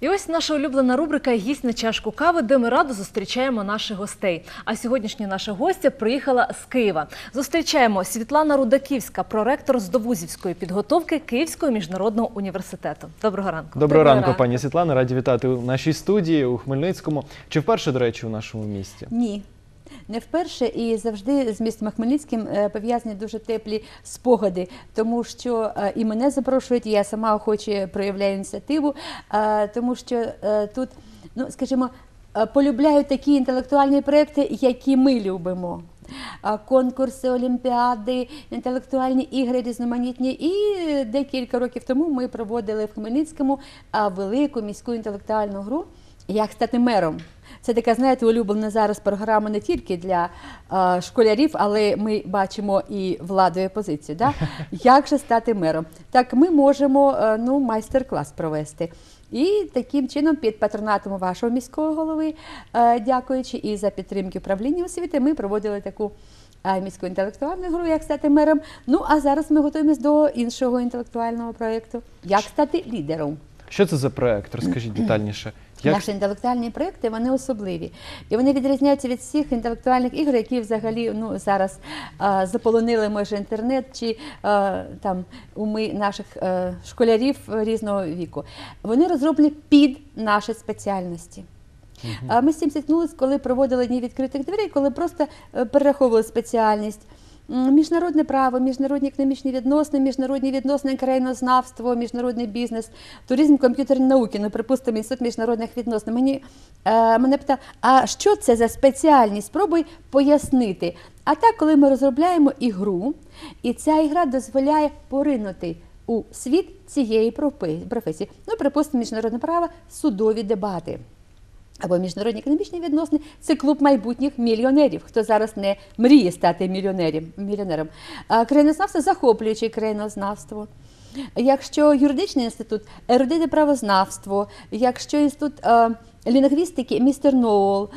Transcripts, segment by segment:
І ось наша улюблена рубрика Гість на чашку кави, де ми радо зустрічаємо наших гостей. А сьогоднішня наша гостя приїхала з Києва. Зустрічаємо Світлана Рудаківська, проректор з довузівської підготовки Київського міжнародного університету. Доброго ранку. Доброго ранку, ранку. пані Світлана. Раді вітати у нашій студії у Хмельницькому. Чи вперше, до речі, у нашому місті? Ні. Не вперше і завжди з містом Хмельницьким е, пов'язані дуже теплі спогади, тому що е, і мене запрошують, і я сама охоче проявляю ініціативу, е, тому що тут, ну скажімо, полюбляють такі інтелектуальні проекти, які ми любимо. Конкурси, олімпіади, інтелектуальні ігри різноманітні. І декілька років тому ми проводили в Хмельницькому велику міську інтелектуальну гру Як стати мером. Це така, знаєте, улюблена зараз програма не тільки для а, школярів, але ми бачимо і владу і опозицію. Да? Як же стати мером? Так ми можемо е, ну, майстер-клас провести. І таким чином, під патронатом вашого міського голови, е, дякуючи і за підтримки управління освіти, ми проводили таку е, міську інтелектуальну гру, як стати мером. Ну а зараз ми готуємось до іншого інтелектуального проєкту Як стати лідером. Що це за проект? Розкажіть детальніше. Як Наші інтелектуальні проекти вони особливі, і вони відрізняються від всіх інтелектуальних ігор, які взагалі ну зараз а, заполонили може інтернет чи а, там уми наших е, школярів різного віку. Вони розроблені під наші спеціальності. А Ми з цим стикнулися, коли проводили дні відкритих дверей, коли просто е, перераховували спеціальність. Міжнародне право, міжнародні економічні відносини, міжнародні відносини, країнознавство, міжнародний бізнес, туризм, комп'ютерні науки, ну, припустимо, інститут міжнародних відносин. Мені е, мене питали, а що це за спеціальність? Спробуй пояснити. А так, коли ми розробляємо ігру, і ця ігра дозволяє поринути у світ цієї професії. Ну, припустимо, міжнародне право, судові дебати. Або міжнародні економічні відносини це клуб майбутніх мільйонерів, хто зараз не мріє стати мільйонером. мільйонером. Країнознавство захоплююче країнознавство. Якщо юридичний інститут, ерудитне правознавство, якщо інститут лінгвістики, містер Ноул,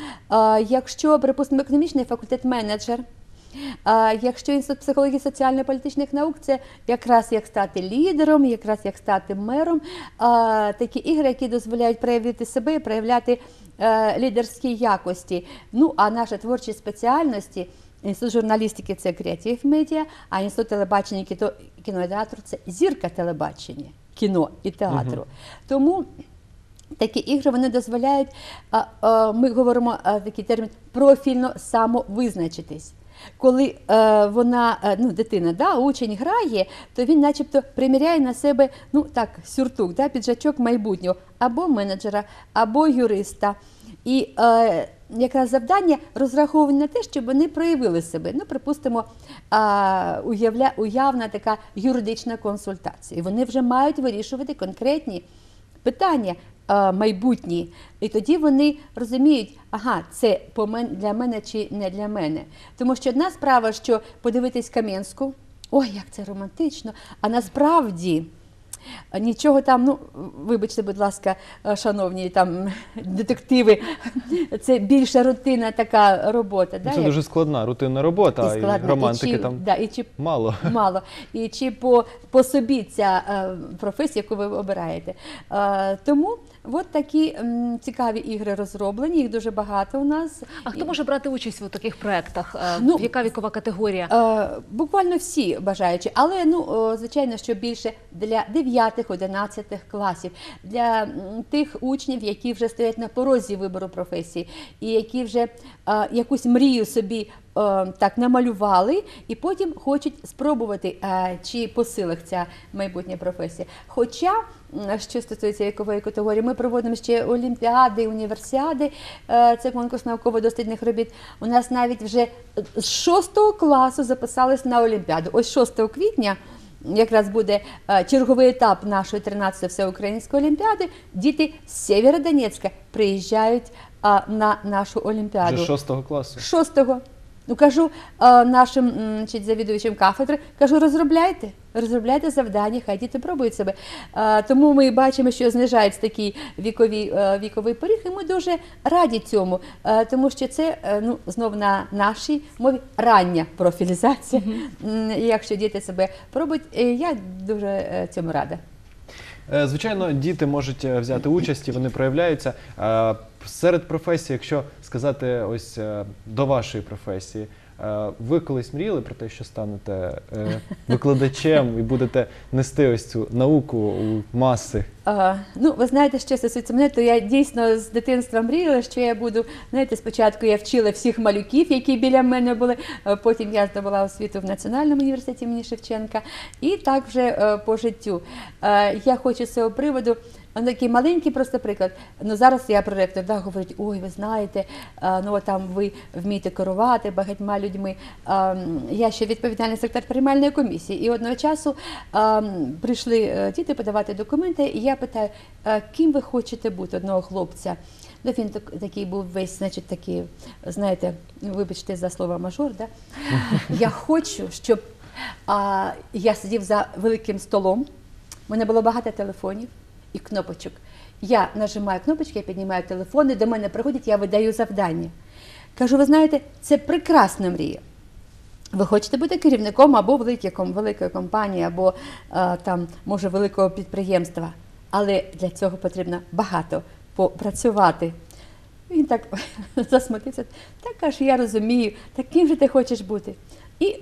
якщо, припустимо, економічний факультет менеджер. А якщо інститут психології соціально-політичних наук, це якраз як стати лідером, якраз як стати мером, а, такі ігри, які дозволяють проявити себе і проявляти е, лідерські якості. Ну а наші творчі спеціальності. Інститут журналістики це Creative Media, а інститут телебачення і кіно- кіно і театру це зірка телебачення, кіно і театру. Тому Такі ігри вони дозволяють, а, а, ми говоримо а, такий термін профільно самовизначитись. Коли е, вона, е, ну, дитина, да, учень грає, то він начебто приміряє на себе ну, так, сюртук, да, піджачок майбутнього, або менеджера, або юриста. І е, якраз завдання розраховані на те, щоб вони проявили себе. Ну, припустимо, а, уявля, уявна така юридична консультація. І вони вже мають вирішувати конкретні питання е, майбутні. І тоді вони розуміють, ага, це для мене чи не для мене. Тому що одна справа, що подивитись Кам'янську, ой, як це романтично, а насправді. е, Нічого там, ну вибачте, будь ласка, е, шановні там детективи, це більша рутинна така робота. да, це як- дуже складна рутинна робота, і, складно, романтики чи, там да, і чи мало. Мало. І чи по, по собі ця професія, яку ви обираєте. Тому от такі м, цікаві ігри розроблені, їх дуже багато у нас. А хто може брати участь у таких проектах? Е, Ну, Яка вікова категорія? Е, буквально всі бажаючі, але ну звичайно, що більше для 9-11 класів, для тих учнів, які вже стоять на порозі вибору професії, і які вже якусь мрію собі. е, Так намалювали, і потім хочуть спробувати, е, чи по силах ця майбутня професія. Хоча, що стосується вікової категорії, ми проводимо ще олімпіади, універсіади, е, це конкурс науково-дослідних робіт. У нас навіть вже з 6 класу записались на Олімпіаду. Ось 6 квітня. Якраз буде е, черговий етап нашої 13-ї всеукраїнської олімпіади. Діти з Сєвєродонецька приїжджають а, на нашу олімпіаду. Вже шостого класу. Шостого. Ну кажу е, нашим чи завідувачам кафедри, кажу, розробляйте, розробляйте завдання, хай діти пробують себе. Е, Тому ми бачимо, що знижається такий віковий, е, віковий поріг, і ми дуже раді цьому, е, тому що це е, ну, знов на нашій мові рання профілізація. М, І якщо діти себе пробують, е, я дуже е, цьому рада. Е, Звичайно, діти можуть е, взяти участь і вони проявляються. Е, Серед професій, якщо сказати ось до вашої професії, ви колись мріяли про те, що станете е, викладачем і будете нести ось цю науку у маси? А, ну, ви знаєте, що стосується мене, то я дійсно з дитинства мріяла, що я буду. Знаєте, спочатку я вчила всіх малюків, які біля мене були. Потім я здобула освіту в Національному університеті імені Шевченка. І так вже е, по життю. Е, Я хочу з цього приводу. Он Такий маленький просто приклад. Ну зараз я проректор да, говорить, ой, ви знаєте, а, ну там ви вмієте керувати багатьма людьми. А, Я ще відповідальний секретар приймальної комісії. І одного часу а, прийшли е, діти подавати документи, і я питаю, «А ким ви хочете бути одного хлопця? Ну, він так- такий був весь, значить, такий, знаєте, вибачте за слово мажор, да? я хочу, щоб а, я сидів за великим столом, у мене було багато телефонів і кнопочок. Я нажимаю кнопочки, я піднімаю телефони, до мене приходять, я видаю завдання. Кажу, ви знаєте, це прекрасна мрія. Ви хочете бути керівником або великої, компанії, або е, там, може, великого підприємства. Але для цього потрібно багато попрацювати. Він так засмутився. Так каже, я розумію, таким же ти хочеш бути. І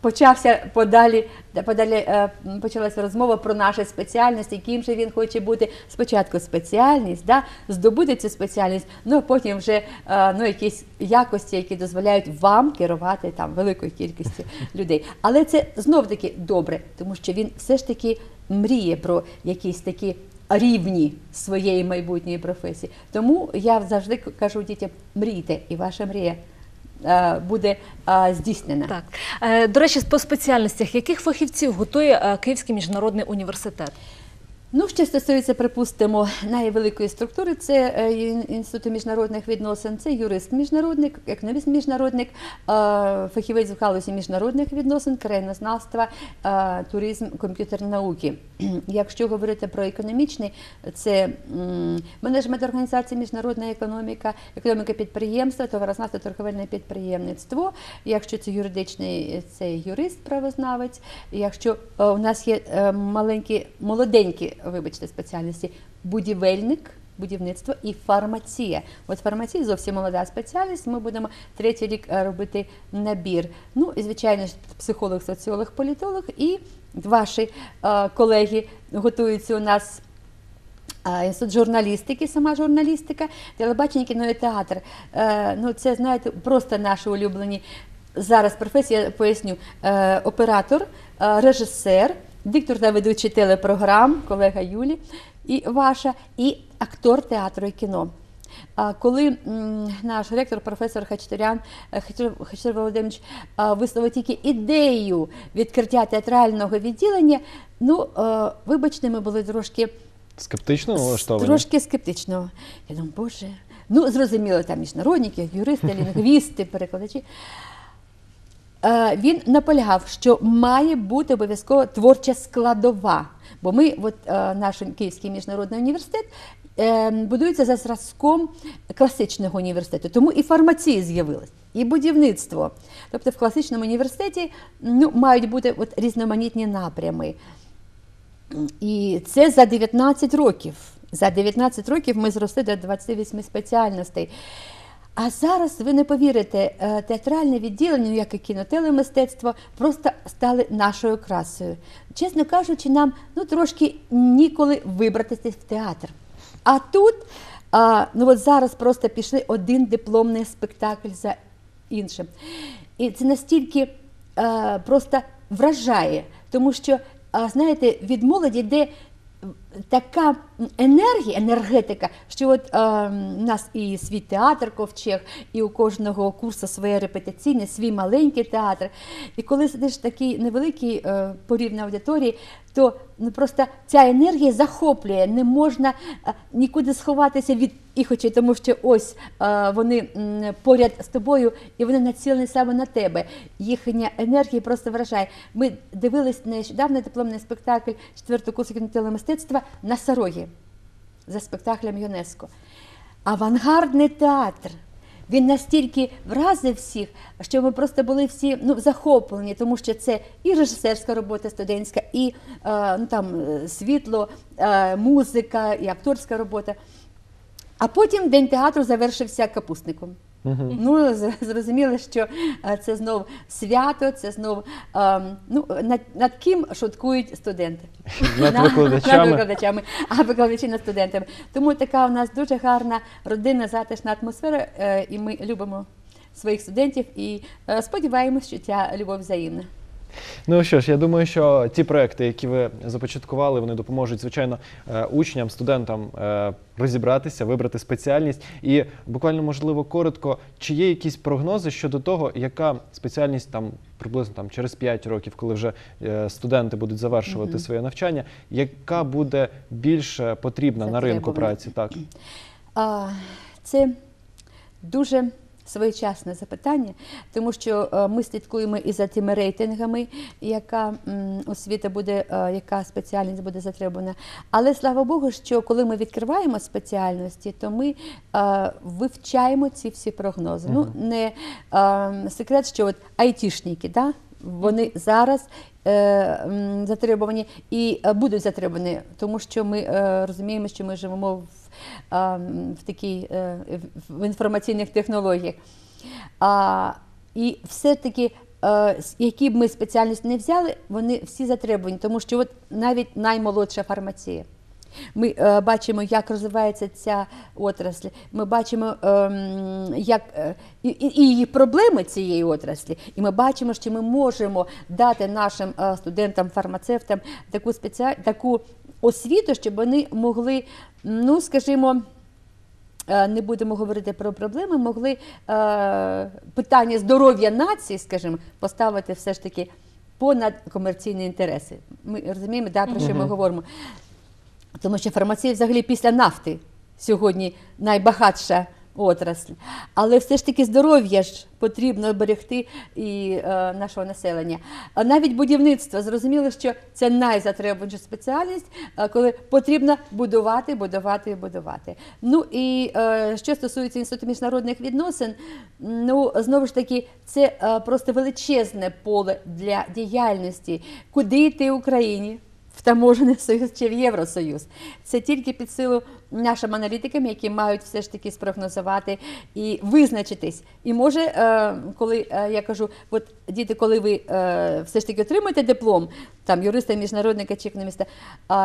почався подалі, подалі е, почалася розмова про наші спеціальності, яким же він хоче бути. Спочатку спеціальність, да, здобути цю спеціальність, ну а потім вже е, ну, якісь якості, які дозволяють вам керувати там великою кількістю людей. Але це знов таки добре, тому що він все ж таки мріє про якісь такі рівні своєї майбутньої професії. Тому я завжди кажу дітям: мрійте, і ваша мрія буде здійснене здійснена. Так. Е, До речі, по спеціальностях, яких фахівців готує е, Київський міжнародний університет? Ну, що стосується, припустимо, найвеликої структури, це е, інститут міжнародних відносин, це юрист міжнародник, економіст міжнародник, е, фахівець в галузі міжнародних відносин, країнознавства, туризм, комп'ютерні науки. Якщо говорити про економічний, це менеджмент організації, міжнародна економіка, економіка підприємства, товарознавство, торговельне підприємництво. Якщо це юридичний, це юрист, правознавець. Якщо е, у нас є е, маленькі, молоденькі, вибачте, спеціальності, будівельник. Будівництво і фармація. От фармація зовсім молода спеціальність. Ми будемо третій рік е, робити набір. Ну і звичайно ж психолог, соціолог, політолог і ваші е, колеги готуються у нас а, Інститут журналістики, сама журналістика, телебачення, кіно і театр. Е, ну, це, знаєте, просто наші улюблені зараз професії, я поясню, е, оператор, е, режисер, диктор та ведучий телепрограм, колега Юлі і ваша, і актор театру і кіно. Коли наш ректор, професор Хачатурян, е, Хачатур Володимирович висловив тільки ідею відкриття театрального відділення, ну, е, вибачте, ми були трошки Скептично налаштовані? Трошки скептично. Я думаю, боже, ну зрозуміло, там міжнародники, юристи, лінгвісти, перекладачі. Е, Він наполягав, що має бути обов'язково творча складова. Бо ми, от е, наш Київський міжнародний університет, е, будується за зразком класичного університету. Тому і фармація з'явилась, і будівництво. Тобто в класичному університеті ну, мають бути от різноманітні напрями. І це за 19 років. За 19 років ми зросли до 28 спеціальностей. А зараз ви не повірите, е, театральне відділення, як і кінотелемистецтво, просто стали нашою красою. Чесно кажучи, нам ну трошки ніколи вибратися в театр. А тут, а, ну от зараз просто пішли один дипломний спектакль за іншим. І це настільки е, просто вражає, тому що, а, знаєте, від молоді йде така енергія, енергетика, що от е, у нас і свій театр ковчег, і у кожного курсу своє репетиційне, свій маленький театр. І коли сидиш в такій невеликій е, порівній аудиторії, то ну, просто ця енергія захоплює, не можна е, нікуди сховатися від їх очей, тому що ось е, вони поряд з тобою і вони націлені саме на тебе. Їхня енергія просто вражає. Ми дивились нещодавно дипломний спектакль четвертого курсу кінотелемистецтва на Сарогі за спектаклем ЮНЕСКО. Авангардний театр. Він настільки вразив всіх, що ми просто були всі ну, захоплені, тому що це і режисерська робота студентська, і е, ну, там, е, світло, е, музика, і акторська робота. А потім день театру завершився капустником. Ну, з- зрозуміло, що е, це знов свято, це знов ем, ну, над, над ким шуткують студенти. Над На- викладачами. Над викладачами, а викладачі над студентами. Тому така у нас дуже гарна родинна затишна атмосфера, е, і ми любимо своїх студентів і е, сподіваємось, що ця любов взаємна. Ну що ж, я думаю, що ті проекти, які ви започаткували, вони допоможуть, звичайно, е, учням, студентам е, розібратися, вибрати спеціальність. І буквально, можливо, коротко, чи є якісь прогнози щодо того, яка спеціальність там приблизно там через 5 років, коли вже е, студенти будуть завершувати своє навчання, яка буде більше потрібна на ринку праці? Так. Це дуже своєчасне запитання, тому що е, ми слідкуємо і за тими рейтингами, яка освіта буде, е, яка спеціальність буде затребувана. Але слава Богу, що коли ми відкриваємо спеціальності, то ми е, вивчаємо ці всі прогнози. Ну, не секрет, що от айтішники, да? вони зараз е, затребувані і будуть затребувані, тому що ми е, розуміємо, що ми живемо в, в такій е, в- інформаційних технологіях. І все-таки, е, які б ми спеціальність не взяли, вони всі затребувані, тому що от навіть наймолодша фармація. Ми е, бачимо, як розвивається ця отрасль. Ми бачимо, як е, і, і, проблеми цієї отраслі. І ми бачимо, що ми можемо дати нашим е, студентам, фармацевтам таку спеціаль... таку освіту, щоб вони могли, ну скажімо. е, Не будемо говорити про проблеми, могли е, питання здоров'я нації, скажімо, поставити все ж таки понад комерційні інтереси. Ми розуміємо, да, про що ми говоримо. Тому що фармація взагалі після нафти сьогодні найбагатша отрасль. Але все ж таки здоров'я ж потрібно берегти і е, нашого населення. А навіть будівництво зрозуміло, що це найзатребуваніша спеціальність, е, коли потрібно будувати, будувати будувати. Ну і е, що стосується інституту міжнародних відносин, ну знову ж таки, це е, просто величезне поле для діяльності, куди йти Україні в таможений союз чи в Євросоюз. Це тільки під силу нашим аналітикам, які мають все ж таки спрогнозувати і визначитись. І може, е, коли е, я кажу, от діти, коли ви е, все ж таки отримаєте диплом, там юриста, міжнародника чи економіста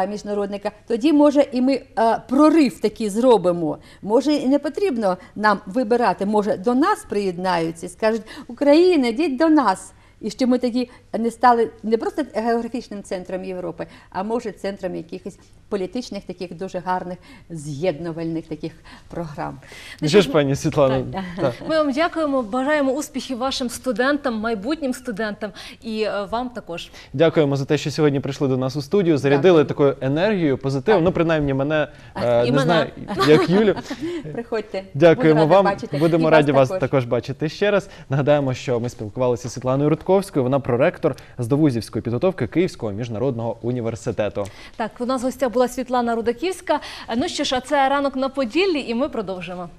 міжнародника, тоді може і ми прорив такий зробимо. Може, і не потрібно нам вибирати. Може, до нас приєднаються скажуть, Україна, йдіть до нас. І що ми тоді не стали не просто географічним центром Європи, а може центром якихось політичних таких дуже гарних з'єднувальних таких програм. Що ж, пані Світлано, Так. так. Ми вам дякуємо, бажаємо успіхів вашим студентам, майбутнім студентам і е, вам також. Дякуємо за те, що сьогодні прийшли до нас у студію, зарядили Дякую. такою енергією, позитивом. Так. Ну, принаймні, мене е, І не мене. знаю, як Юлю. Приходьте. Дякуємо Буду вам. бачити. Будемо І раді вас також. також бачити ще раз. Нагадаємо, що ми спілкувалися з Світланою Рудковською. Вона проректор з довузівської підготовки Київського міжнародного університету. Так, у нас гостя була Світлана Рудаківська. Ну що ж, а це ранок на Поділлі, і ми продовжимо.